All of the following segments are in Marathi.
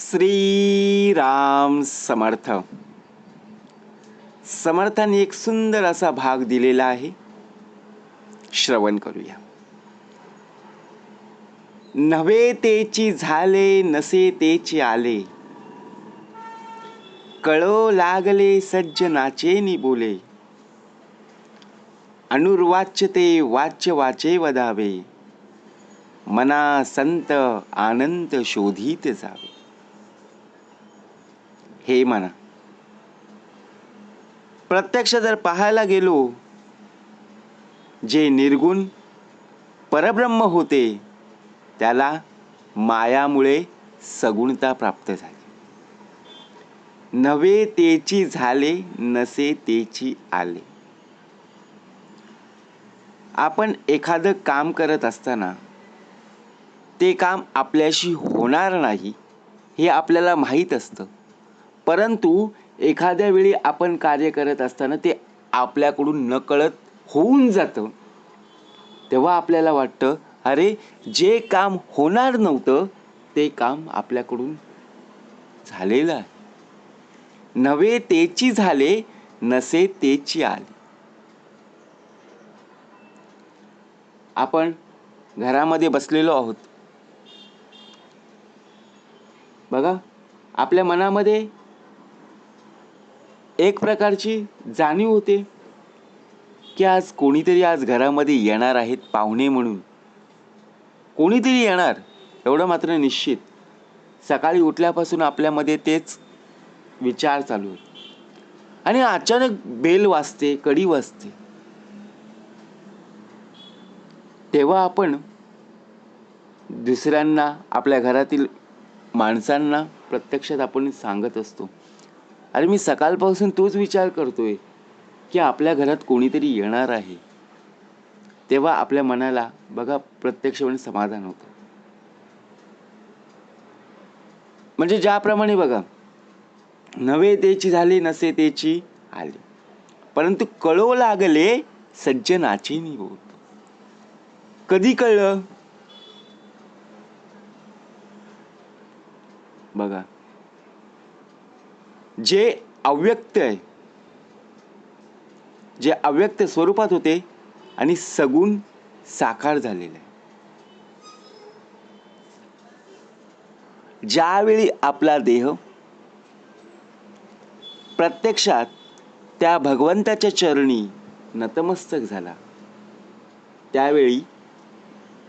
श्रीराम समर्थ. समर्थाने एक सुंदर असा भाग दिलेला आहे. श्रवण करूया. नव्हे तेची झाले नसे तेची आले. कळो लागले सज्जनाचे नि बोले अनुर्वाच्य ते वाच्य वाचे वदावे मना संत आनंद शोधित जावे. हे म्हणा. प्रत्यक्ष जर पाहायला गेलो जे निर्गुण परब्रह्म होते त्याला मायामुळे सगुणता प्राप्त झाली. नवे तेची झाले नसे तेची आले. आपण एखादं काम करत असताना ते काम आपल्याशी होणार नाही हे आपल्याला माहीत असतं. परंतु एखाद्या वेळी आपण कार्य करत असताना ते आपल्याकडून नकळत होऊन जातं. तेव्हा आपल्याला वाटतं अरे जे काम होणार नव्हतं ते काम आपल्याकडून झालेलं आहे. नवे तेची झाले नसे तेची आले. आपण घरामध्ये बसलेलो आहोत. बघा आपल्या मनामध्ये एक प्रकारची जाणीव होते की आज कोणीतरी आज घरामध्ये येणार आहेत पाहुणे म्हणून. कोणीतरी येणार एवढं मात्र निश्चित. सकाळी उठल्यापासून आपल्यामध्ये तेच विचार चालू आहेत आणि अचानक बेल वाजते कडी वाजते. तेव्हा आपण दुसऱ्यांना आपल्या घरातील माणसांना प्रत्यक्षात आपण सांगत असतो. अरे मी सकाळपासून तोच विचार करतोय की आपल्या घरात कोणीतरी येणार आहे. तेव्हा आपल्या मनाला बघा प्रत्यक्षपणे समाधान होतं. म्हणजे ज्याप्रमाणे बघा नवे तेची झाले नसे तेची आले. परंतु कळो लागले सज्जनाचे निरोध कधी कळलं? बघा जे अव्यक्त आहे जे अव्यक्त स्वरूपात होते आणि सगुण साकार झालेले. आहे ज्यावेळी आपला देह प्रत्यक्षात त्या भगवंताच्या चरणी नतमस्तक झाला त्यावेळी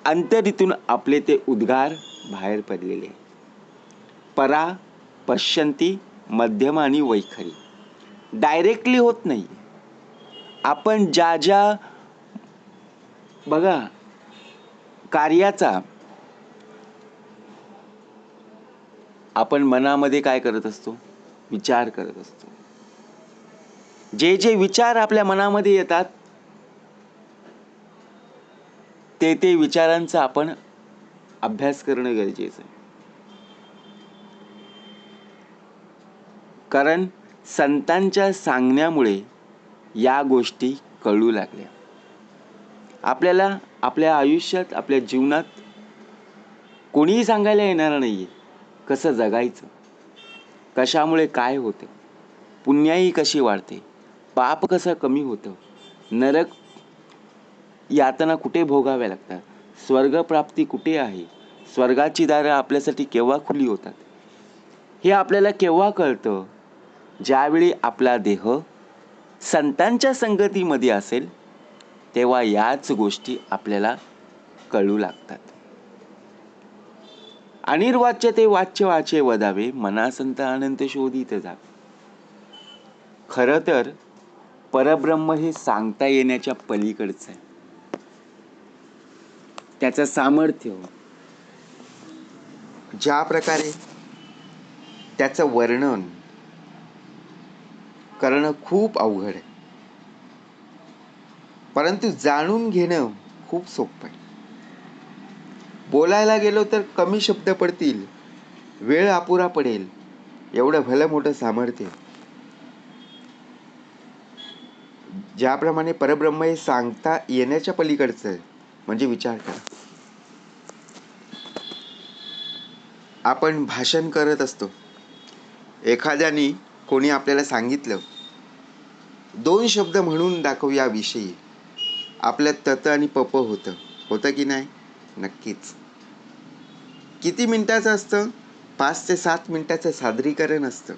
अंतरीतून आपले ते उद्गार बाहेर पडलेले. परा पश्यंती मध्यम आणि वैखरी. डायरेक्टली होत नाही. आपण ज्या ज्या बघा कार्याचा आपण मनामध्ये काय करत असतो? विचार करत असतो. जे जे विचार आपल्या मनामध्ये येतात ते ते विचारांचा आपण अभ्यास करणं गरजेचं आहे. कारण संतांच्या सांगण्यामुळे या गोष्टी कळू लागल्या. आपल्याला आपल्या आयुष्यात आपल्या जीवनात कोणीही सांगायला येणार नाही आहे कसं जगायचं कशामुळे काय होतं पुण्याही कशी वाढते पाप कसं कमी होतं नरक यातना कुठे भोगाव्या लागतात स्वर्गप्राप्ती कुठे आहे स्वर्गाची दारं आपल्यासाठी केव्हा खुली होतात हे आपल्याला केव्हा कळतं? ज्यावेळी आपला देह संतांच्या संगतीमध्ये असेल तेव्हा याच गोष्टी आपल्याला कळू लागतात. अनिर्वाच्य ते वाच्य वाचे वदावे मनासंत आनंद शोधित जावे खरं तर परब्रह्म हे सांगता येण्याच्या पलीकडचं आहे. त्याचं सामर्थ्य हो. ज्या प्रकारे त्याचं वर्णन करणं खूप अवघड आहे. परंतु जाणून घेणं खूप सोपं आहे. बोलायला गेलो तर कमी शब्द पडतील वेळ अपुरा पडेल एवढं भलं मोठं सामर्थ्य ज्याप्रमाणे परब्रह्म हे सांगता येण्याच्या पलीकडचं आहे म्हणजे विचार करा. आपण भाषण करत असतो. एखाद्यानी कोणी आपल्याला सांगितलं? दोन शब्द म्हणून दाखव या विषयी आपल्यात तत आणि पप होतं. होतं की नाही? नक्कीच. किती मिनिटाचं असतं? पाच ते सात मिनिटाचं सादरीकरण असतं.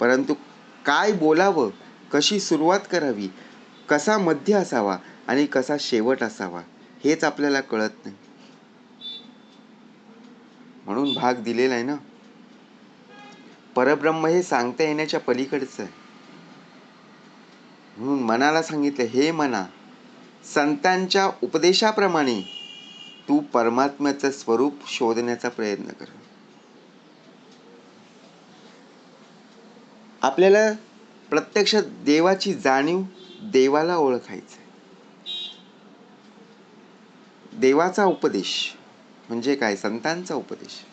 परंतु काय बोलावं? कशी सुरुवात करावी? कसा मध्य असावा? आणि कसा शेवट असावा? हेच आपल्याला कळत नाही. म्हणून भाग दिलेला आहे ना? परब्रह्म हे सांगता येण्याच्या पलीकडचं आहे. म्हणून मनाला सांगितलं हे मना संतांच्या उपदेशाप्रमाणे तू परमात्म्याचं स्वरूप शोधण्याचा प्रयत्न कर. आपल्याला प्रत्यक्ष देवाची जाणीव देवाला ओळखायचं देवाचा उपदेश म्हणजे काय? संतांचा उपदेश.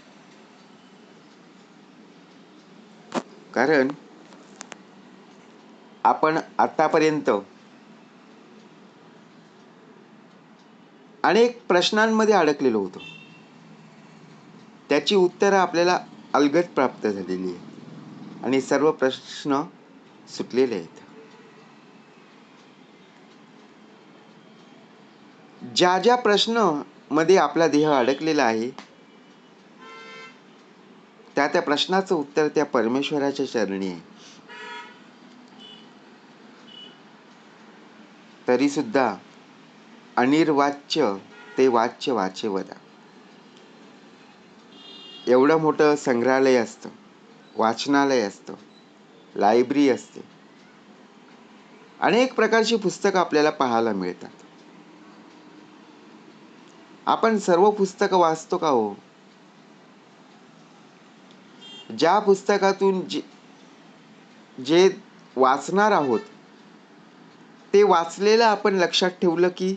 कारण आपण आतापर्यंत अनेक प्रश्नांमध्ये अडकलेलो होतो. त्याची उत्तरं आपल्याला अलगद प्राप्त झालेली आहे आणि सर्व प्रश्न सुटलेले आहेत. ज्या ज्या प्रश्नमध्ये आपला देह अडकलेला आहे त्या त्या प्रश्नाचं उत्तर त्या परमेश्वराच्या चरणी आहे. तरी सुद्धा अनिर्वाच्य ते वाच्य वाचे वदा एवढं मोठं संग्रहालय असतं वाचनालय असतं लायब्ररी असते. अनेक प्रकारची पुस्तकं आपल्याला पाहायला मिळतात. आपण सर्व पुस्तकं वाचतो का हो? ज्या पुस्तकातून जे जे वाचणार आहोत ते वाचलेलं आपण लक्षात ठेवलं की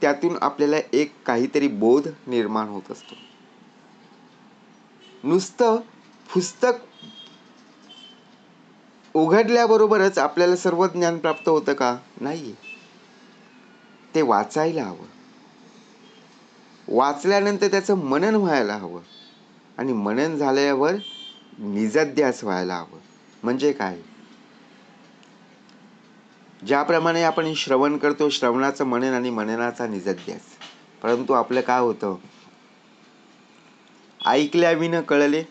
त्यातून आपल्याला एक काहीतरी बोध निर्माण होत असतो. नुसतं पुस्तक उघडल्याबरोबरच आपल्याला सर्व ज्ञान प्राप्त होतं का? नाही. ते वाचायला हवं. वाचल्यानंतर त्याचं मनन व्हायला हवं. आणि मनन झाल्यावर निजद्यास व्हायला हवं. म्हणजे काय? ज्याप्रमाणे आपण श्रवण करतो श्रवणाचं मनन आणि मननाचा निजध्यास परंतु आपलं काय होतं? ऐकल्याविनं कळले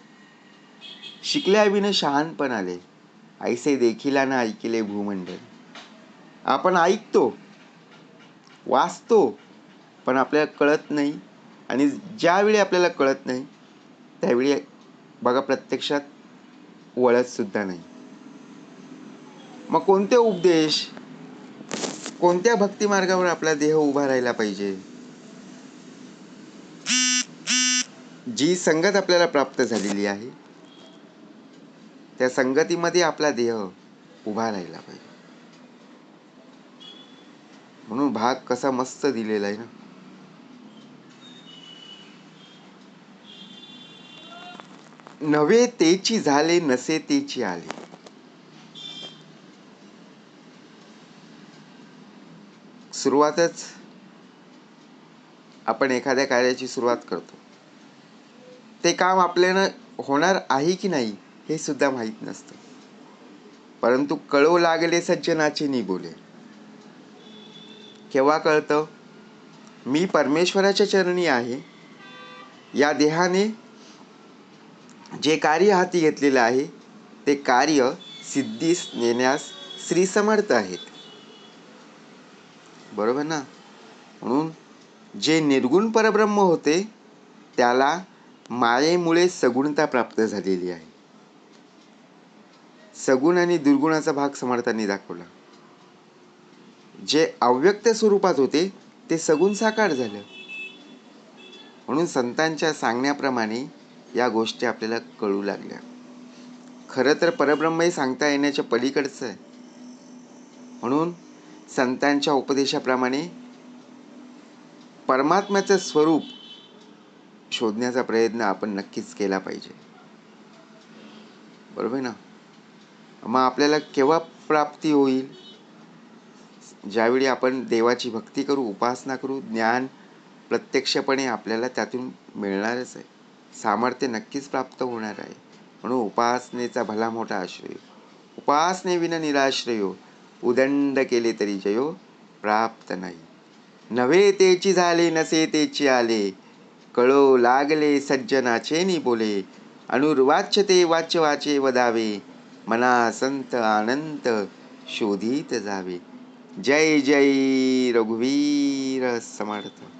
शिकल्याविनं शहाणपण आले. ऐसे देखिला ना ऐकिले भूमंडल. आपण ऐकतो वाचतो पण आपल्याला कळत नाही. आणि ज्यावेळी आपल्याला कळत नाही त्यावेळी बघा प्रत्यक्षात वळत सुद्धा नाही. मग कोणते उपदेश कोणत्या भक्ती मार्गावर आपला देह उभा राहिला पाहिजे? जी संगत आपल्याला प्राप्त झालेली आहे त्या संगतीमध्ये आपला देह उभा राहिला पाहिजे. म्हणून भाग कसा मस्त दिलेला आहे ना. नवे तेची झाले नसे तेची आले. सुरुवातच आपण एखाद्या कार्याची सुरुवात करतो. ते काम आपल्यानं होणार आहे की नाही हे सुद्धा माहीत नसतं. परंतु कळो लागले सज्जनाचे निगोले केव्हा कळतं? मी परमेश्वराच्या चरणी आहे. या देहाने जे कार्य हाती घेतलेलं आहे ते कार्य सिद्धीस नेण्यास श्री समर्थ आहेत. बरोबर ना? म्हणून जे निर्गुण परब्रह्म होते त्याला मायेमुळे सगुणता प्राप्त झालेली आहे. सगुण आणि दुर्गुणाचा भाग समर्थांनी दाखवला. जे अव्यक्त स्वरूपात होते ते सगुण साकार झालं. म्हणून संतांच्या सांगण्याप्रमाणे या गोष्टी आपल्याला कळू लागल्या. खरं तर परब्रह्म हे सांगता येण्याच्या पलीकडचं आहे. म्हणून संतांच्या उपदेशाप्रमाणे परमात्म्याचं स्वरूप शोधण्याचा प्रयत्न आपण नक्कीच केला पाहिजे. बरोबर ना? मग आपल्याला केव्हा प्राप्ती होईल? ज्यावेळी आपण देवाची भक्ती करू उपासना करू ज्ञान प्रत्यक्षपणे आपल्याला त्यातून मिळणारच आहे. सामर्थ्य नक्कीच प्राप्त होणार आहे. म्हणून उपासनेचा भला मोठा आश्रय. उपासनेविना निराश्रयो उदंड केले तरी जयो प्राप्त नाही. नव्हे तेची झाले नसे तेची आले. कळो लागले सज्जनाचे नि बोले. अनुर्वाच्य ते वाच्य वाचे वदावे. मना संत आनंत शोधित जावे. जय जय रघुवीर समर्थ.